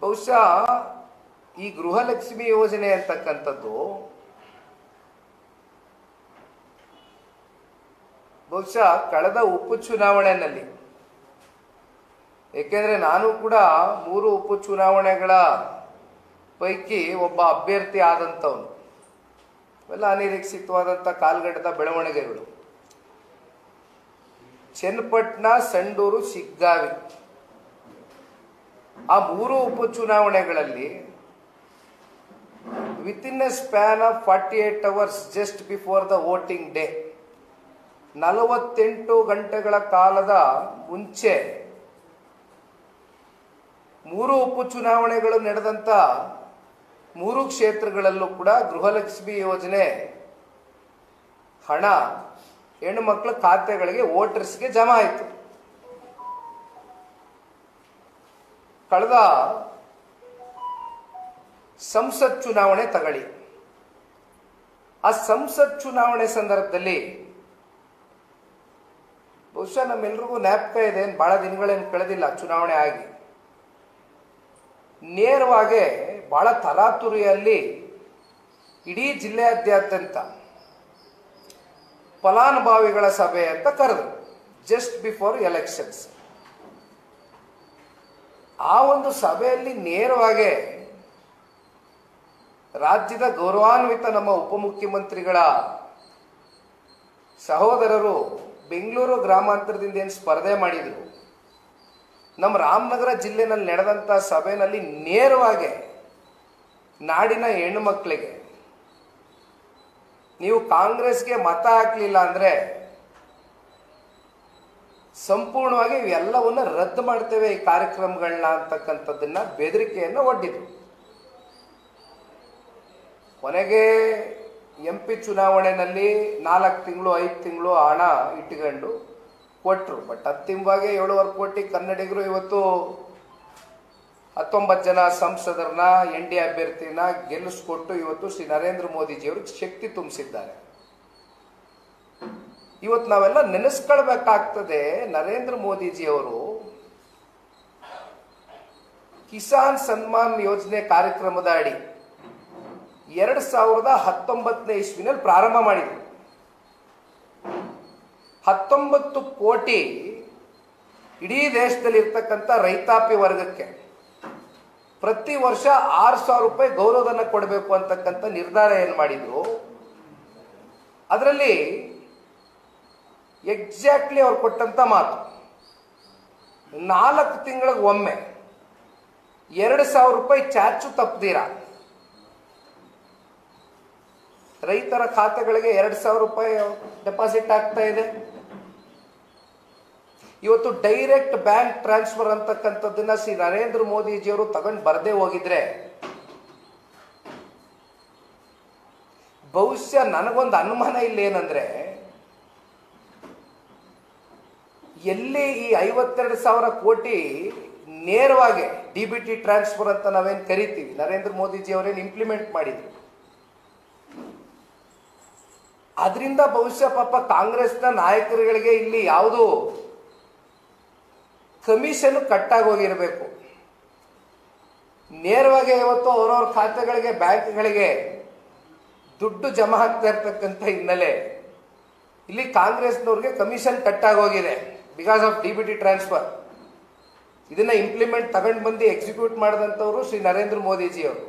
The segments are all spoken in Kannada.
ಬಹುಶಃ ಈ ಗೃಹಲಕ್ಷ್ಮಿ ಯೋಜನೆ ಅಂತಕ್ಕಂಥದ್ದು ಬಹುಶಃ ಕಳೆದ ಉಪ ಚುನಾವಣೆಯಲ್ಲಿ. ಏಕೆಂದ್ರೆ ನಾನು ಕೂಡ ಮೂರು ಉಪ ಚುನಾವಣೆಗಳ ಪೈಕಿ ಒಬ್ಬ ಅಭ್ಯರ್ಥಿ ಆದಂಥವನು. ಇವೆಲ್ಲ ಅನಿರೀಕ್ಷಿತವಾದಂಥ ಕಾಲ್ಗಡದ ಬೆಳವಣಿಗೆಗಳು. ಚನ್ನಪಟ್ಟಣ, ಸಂಡೂರು, ಶಿಗ್ಗಾವಿ. ಆ ಮೂರು ಉಪಚುನಾವಣೆಗಳಲ್ಲಿ within a span of forty eight hours just before the voting day ನಲವತ್ತೆಂಟು ಗಂಟೆಗಳ ಕಾಲದ ಮುಂಚೆ ಮೂರು ಉಪಚುನಾವಣೆಗಳು ನಡೆದಂತ ಮೂರು ಕ್ಷೇತ್ರಗಳಲ್ಲೂ ಕೂಡ ಗೃಹಲಕ್ಷ್ಮಿ ಯೋಜನೆ ಹಣ, ಹೆಣ್ಣು ಮಕ್ಕಳ ಖಾತೆಗಳಿಗೆ ವೋಟರ್ಸ್ಗೆ ಜಮಾ ಆಯಿತು. ಕಳೆದ ಸಂಸತ್ ಚುನಾವಣೆ ತಗಳಿ. ಆ ಸಂಸತ್ ಚುನಾವಣೆ ಸಂದರ್ಭದಲ್ಲಿ ಬಹುಶಃ ನಮ್ಮೆಲ್ರಿಗೂ ನ್ಯಾಪಕ ಇದೆ ಬಹಳ ದಿನಗಳೇನು ಕಳೆದಿಲ್ಲ ಚುನಾವಣೆ ಆಗಿ. ನೇರವಾಗಿ ಬಹಳ ತರಾತುರಿಯಲ್ಲಿ ಇಡೀ ಜಿಲ್ಲೆಯಾದ್ಯಂತ ಫಲಾನುಭವಿಗಳ ಸಭೆ ಅಂತ ಕರೆದ್ರು ಜಸ್ಟ್ ಬಿಫೋರ್ ಎಲೆಕ್ಷನ್ಸ್ ಆ ಒಂದು ಸಭೆಯಲ್ಲಿ ನೇರವಾಗಿ ರಾಜ್ಯದ ಗೌರವಾನ್ವಿತ ನಮ್ಮ ಉಪಮುಖ್ಯಮಂತ್ರಿಗಳ ಸಹೋದರರು ಬೆಂಗಳೂರು ಗ್ರಾಮಾಂತರದಿಂದ ಏನು ಸ್ಪರ್ಧೆ ಮಾಡಿದರು. ನಮ್ಮ ರಾಮನಗರ ಜಿಲ್ಲೆನಲ್ಲಿ ನಡೆದಂಥ ಸಭೆಯಲ್ಲಿ ನೇರವಾಗಿ ನಾಡಿನ ಹೆಣ್ಣು ಮಕ್ಕಳಿಗೆ. ನೀವು ಕಾಂಗ್ರೆಸ್ಗೆ ಮತ ಹಾಕಲಿಲ್ಲ ಅಂದ್ರೆ ಸಂಪೂರ್ಣವಾಗಿ ಇವೆಲ್ಲವನ್ನ ರದ್ದು ಮಾಡ್ತೇವೆ ಈ ಕಾರ್ಯಕ್ರಮಗಳನ್ನ ಅಂತಕ್ಕಂಥದ್ದನ್ನ ಬೆದರಿಕೆಯನ್ನು ಒಡ್ಡಿದ್ರು. ಕೊನೆಗೆ ಎಂ ಪಿ ಚುನಾವಣೆಯಲ್ಲಿ ನಾಲ್ಕು ತಿಂಗಳು, ಐದು ತಿಂಗಳು ಹಣ ಇಟ್ಕೊಂಡು ಕೊಟ್ಟರು ಬಟ್ ಅಂತಿಮವಾಗಿ ಏಳುವರೆ ಕೋಟಿ ಕನ್ನಡಿಗರು ಇವತ್ತು ಹತ್ತೊಂಬತ್ತು ಜನ ಸಂಸದರನ್ನ ಎನ್ ಡಿ ಅಭ್ಯರ್ಥಿನ ಗೆಲ್ಲಿಸ್ಕೊಟ್ಟು ಇವತ್ತು ಶ್ರೀ ನರೇಂದ್ರ ಮೋದಿಜಿಯವರು ಶಕ್ತಿ ತುಂಬಿಸಿದ್ದಾರೆ. ಇವತ್ತು ನಾವೆಲ್ಲ ನೆನೆಸ್ಕೊಳ್ಬೇಕಾಗ್ತದೆ ನರೇಂದ್ರ ಮೋದಿಜಿಯವರು ಕಿಸಾನ್ ಸನ್ಮಾನ್ ಯೋಜನೆ ಕಾರ್ಯಕ್ರಮದ ಅಡಿ ಎರಡು ಸಾವಿರದ ಹತ್ತೊಂಬತ್ತನೇ ಇಸ್ವಿನಲ್ಲಿ ಪ್ರಾರಂಭ ಮಾಡಿದ್ರು. ಹತ್ತೊಂಬತ್ತು ಕೋಟಿ ಇಡೀ ದೇಶದಲ್ಲಿ ಇರ್ತಕ್ಕಂಥ ರೈತಾಪಿ ವರ್ಗಕ್ಕೆ ಪ್ರತಿ ವರ್ಷ ಆರು ಸಾವಿರ ರೂಪಾಯಿ ಗೌರವಧನ ಕೊಡಬೇಕು ಅಂತಕ್ಕಂಥ ನಿರ್ಧಾರ ಏನು ಮಾಡಿದ್ರು? ಅದರಲ್ಲಿ ಎಕ್ಸಾಕ್ಟ್ಲಿ ಅವ್ರು ಕೊಟ್ಟಂತ ಮಾತು. ನಾಲ್ಕು ತಿಂಗಳಿಗೆ ಒಮ್ಮೆ ಎರಡು ಸಾವಿರ ರೂಪಾಯಿ ಚಾರ್ಜು ತಪ್ಪದಿರ ರೈತರ ಖಾತೆಗಳಿಗೆ ಎರಡು ಸಾವಿರ ರೂಪಾಯಿ ಡೆಪಾಸಿಟ್ ಆಗ್ತಾ ಇದೆ. ಇವತ್ತು ಡೈರೆಕ್ಟ್ ಬ್ಯಾಂಕ್ ಟ್ರಾನ್ಸ್ಫರ್ ಅಂತಕ್ಕಂಥದ್ದನ್ನ ಶ್ರೀ ನರೇಂದ್ರ ಮೋದಿಜಿಯವರು ತಗೊಂಡು ಬರದೇ ಹೋಗಿದ್ರೆ ಬಹುಶಃ ನನಗೊಂದು ಅನುಮಾನ ಇಲ್ಲ ಏನಂದ್ರೆ ಎಲ್ಲಿ ಈ ಐವತ್ತೆರಡು ಸಾವಿರ ಕೋಟಿ ನೇರವಾಗಿ ಡಿ ಬಿ ಟಿ ಟ್ರಾನ್ಸ್ಫರ್ ಅಂತ ನಾವೇನು ಕರಿತೀವಿ? ನರೇಂದ್ರ ಮೋದಿಜಿ ಅವರೇನು ಇಂಪ್ಲಿಮೆಂಟ್ ಮಾಡಿದ್ರು? ಅದರಿಂದ ಬಹುಶಃ ಪಾಪ ಕಾಂಗ್ರೆಸ್ನ ನಾಯಕರುಗಳಿಗೆ ಇಲ್ಲಿ ಯಾವುದು ಕಮಿಷನ್ ಕಟ್ಟಾಗೋಗಿರಬೇಕು ನೇರವಾಗಿ ಇವತ್ತು ಅವರವ್ರ ಖಾತೆಗಳಿಗೆ, ಬ್ಯಾಂಕ್ಗಳಿಗೆ ದುಡ್ಡು ಜಮಾ ಆಗ್ತಾ ಇರ್ತಕ್ಕಂಥ ಹಿನ್ನೆಲೆ ಇಲ್ಲಿ ಕಾಂಗ್ರೆಸ್ನವ್ರಿಗೆ ಕಮಿಷನ್ ಕಟ್ಟಾಗಿ ಹೋಗಿದೆ. Because of D B T transfer ಇದನ್ನ ಇಂಪ್ಲಿಮೆಂಟ್ ತಗೊಂಡು ಬಂದು ಎಕ್ಸಿಕ್ಯೂಟ್ ಮಾಡಿದಂಥವರು ಶ್ರೀ ನರೇಂದ್ರ ಮೋದಿಜಿ ಅವರು.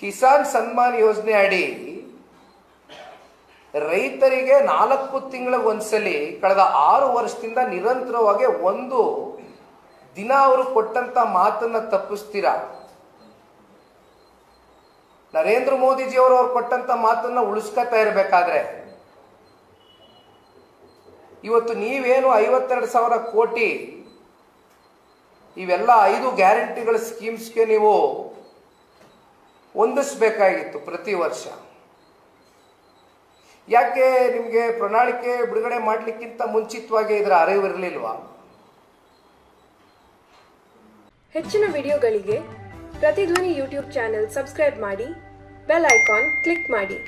ಕಿಸಾನ್ ಸನ್ಮಾನ್ ಯೋಜನೆ ಅಡಿ ರೈತರಿಗೆ ನಾಲ್ಕು ತಿಂಗಳಿಗೆ ಒಂದ್ಸಲಿ ಕಳೆದ ಆರು ವರ್ಷದಿಂದ ನಿರಂತರವಾಗಿ ಒಂದು ದಿನ ಅವರು ಕೊಟ್ಟಂತ ಮಾತನ್ನ ತಪ್ಪಿಸ್ತೀರಾ? ನರೇಂದ್ರ ಮೋದಿಜಿ ಅವರು ಅವ್ರು ಕೊಟ್ಟಂತ ಮಾತನ್ನ ಉಳಿಸ್ಕೊತಾ ಇರಬೇಕಾದ್ರೆ ಇವತ್ತು ನೀವೇನು ಐವತ್ತೆರಡು ಸಾವಿರ ಕೋಟಿ, ಇವೆಲ್ಲ ಐದು ಗ್ಯಾರಂಟಿಗಳ ಸ್ಕೀಮ್ಸ್ಗೆ ನೀವು ಹೊಂದಿಸ್ಬೇಕಾಗಿತ್ತು ಪ್ರತಿ ವರ್ಷ. ಯಾಕೆ ನಿಮಗೆ ಪ್ರಣಾಳಿಕೆ ಬಿಡುಗಡೆ ಮಾಡಲಿಕ್ಕಿಂತ ಮುಂಚಿತವಾಗಿ ಇದರ ಅರಿವಿರಲಿಲ್ವಾ? ಹೆಚ್ಚಿನ ವಿಡಿಯೋಗಳಿಗೆ ಪ್ರತಿಧ್ವನಿ ಯೂಟ್ಯೂಬ್ ಚಾನೆಲ್ ಸಬ್ಸ್ಕ್ರೈಬ್ ಮಾಡಿ, ಬೆಲ್ ಐಕಾನ್ ಕ್ಲಿಕ್ ಮಾಡಿ.